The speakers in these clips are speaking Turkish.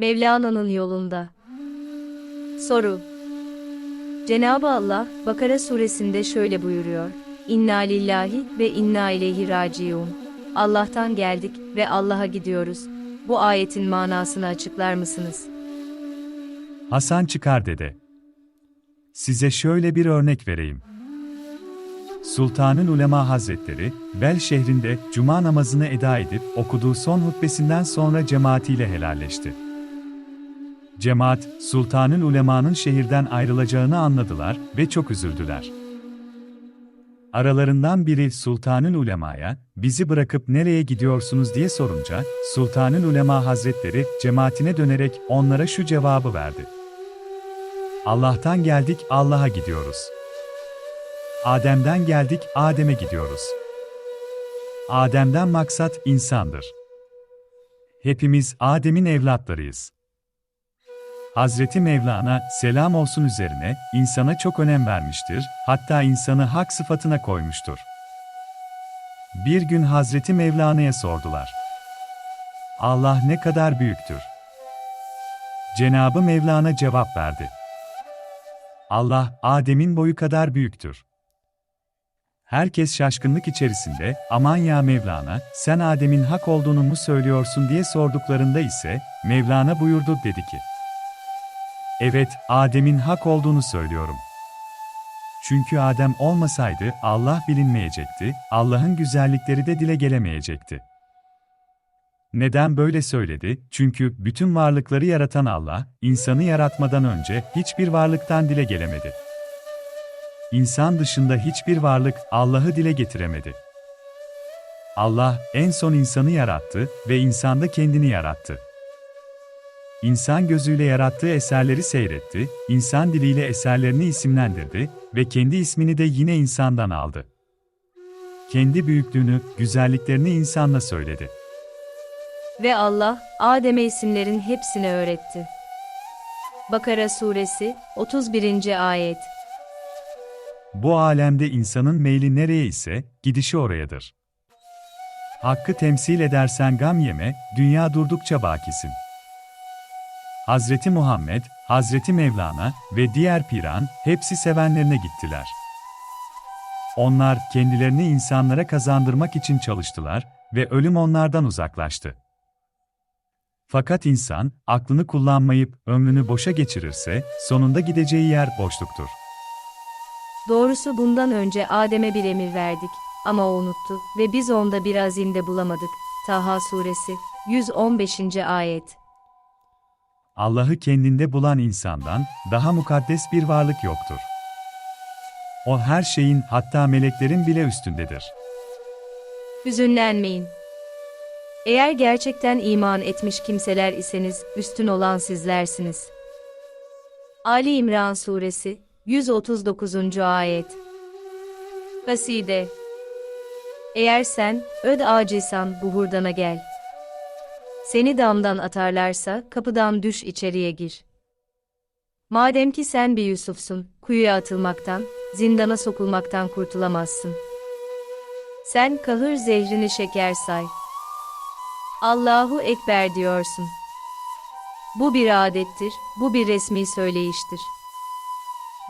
Mevlana'nın yolunda. Soru Cenab-ı Allah, Bakara suresinde şöyle buyuruyor. İnna lillahi ve inna ileyhi raciun. Allah'tan geldik ve Allah'a gidiyoruz. Bu ayetin manasını açıklar mısınız? Hasan çıkar dede. Size şöyle bir örnek vereyim. Sultanın Ulema Hazretleri, Bel şehrinde cuma namazını eda edip okuduğu son hutbesinden sonra cemaatiyle helalleşti. Cemaat, sultanın ulemanın şehirden ayrılacağını anladılar ve çok üzüldüler. Aralarından biri sultanın ulemaya, bizi bırakıp nereye gidiyorsunuz diye sorunca, sultanın ulema hazretleri cemaatine dönerek onlara şu cevabı verdi. Allah'tan geldik, Allah'a gidiyoruz. Adem'den geldik, Adem'e gidiyoruz. Adem'den maksat insandır. Hepimiz Adem'in evlatlarıyız. Hazreti Mevlana, selam olsun üzerine, insana çok önem vermiştir, hatta insanı hak sıfatına koymuştur. Bir gün Hazreti Mevlana'ya sordular. Allah ne kadar büyüktür? Cenabı Mevlana cevap verdi. Allah, Adem'in boyu kadar büyüktür. Herkes şaşkınlık içerisinde, aman ya Mevlana, sen Adem'in hak olduğunu mu söylüyorsun diye sorduklarında ise, Mevlana buyurdu dedi ki, Evet, Adem'in hak olduğunu söylüyorum. Çünkü Adem olmasaydı Allah bilinmeyecekti, Allah'ın güzellikleri de dile gelemeyecekti. Neden böyle söyledi? Çünkü bütün varlıkları yaratan Allah, insanı yaratmadan önce hiçbir varlıktan dile gelemedi. İnsan dışında hiçbir varlık Allah'ı dile getiremedi. Allah en son insanı yarattı ve insan da kendini yarattı. İnsan gözüyle yarattığı eserleri seyretti, insan diliyle eserlerini isimlendirdi ve kendi ismini de yine insandan aldı. Kendi büyüklüğünü, güzelliklerini insanla söyledi. Ve Allah, Adem'e isimlerin hepsini öğretti. Bakara suresi 31. ayet Bu alemde insanın meyli nereye ise, gidişi orayadır. Hakkı temsil edersen gam yeme, dünya durdukça bakisin. Hazreti Muhammed, Hazreti Mevlana ve diğer piran hepsi sevenlerine gittiler. Onlar kendilerini insanlara kazandırmak için çalıştılar ve ölüm onlardan uzaklaştı. Fakat insan aklını kullanmayıp ömrünü boşa geçirirse sonunda gideceği yer boşluktur. Doğrusu bundan önce Adem'e bir emir verdik ama o unuttu ve biz onda bir azimde bulamadık. Taha suresi 115. ayet Allah'ı kendinde bulan insandan daha mukaddes bir varlık yoktur. O her şeyin hatta meleklerin bile üstündedir. Hüzünlenmeyin. Eğer gerçekten iman etmiş kimseler iseniz üstün olan sizlersiniz. Ali İmran suresi 139. ayet Kaside Eğer sen, öd acisan bu hurdana gel. Seni damdan atarlarsa kapıdan düş içeriye gir. Madem ki sen bir Yusuf'sun, kuyuya atılmaktan, zindana sokulmaktan kurtulamazsın. Sen kahır zehrini şeker say. Allahu Ekber diyorsun. Bu bir adettir, bu bir resmi söyleyiştir.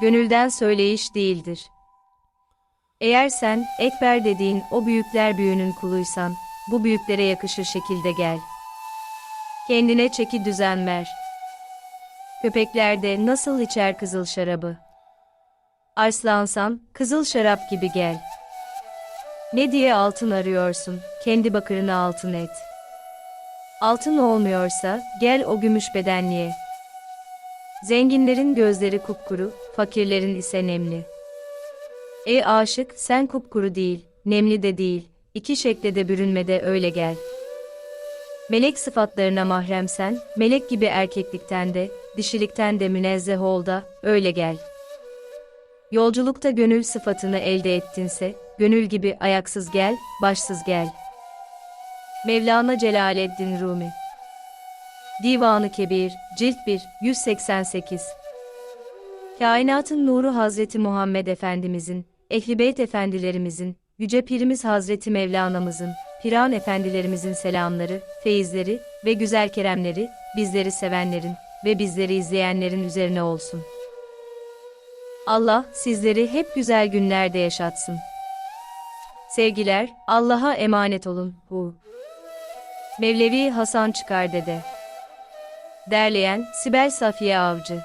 Gönülden söyleyiş değildir. Eğer sen, Ekber dediğin o büyükler büyüğünün kuluysan, bu büyüklere yakışır şekilde gel. Kendine çeki düzen ver. Köpekler nasıl içer kızıl şarabı? Arslansan, kızıl şarap gibi gel. Ne diye altın arıyorsun, kendi bakırını altın et. Altın olmuyorsa, gel o gümüş bedenliğe. Zenginlerin gözleri kupkuru, fakirlerin ise nemli. Ey aşık, sen kupkuru değil, nemli de değil, iki şekle de bürünmede öyle gel. Melek sıfatlarına mahremsen, melek gibi erkeklikten de, dişilikten de münezzeh ol da, öyle gel. Yolculukta gönül sıfatını elde ettinse, gönül gibi ayaksız gel, başsız gel. Mevlana Celaleddin Rumi Divanı Kebir, Cilt 1, 188 Kainatın nuru Hazreti Muhammed Efendimizin, Ehli Beyt Efendilerimizin, Yüce Pirimiz Hazreti Mevlana'mızın, Piran Efendilerimizin selamları, feyizleri, ve güzel keremleri, bizleri sevenlerin ve bizleri izleyenlerin üzerine olsun. Allah, sizleri hep güzel günlerde yaşatsın. Sevgiler, Allah'a emanet olun. Hu. Mevlevi Hasan Çıkar Dede Derleyen Sibel Safiye Avcı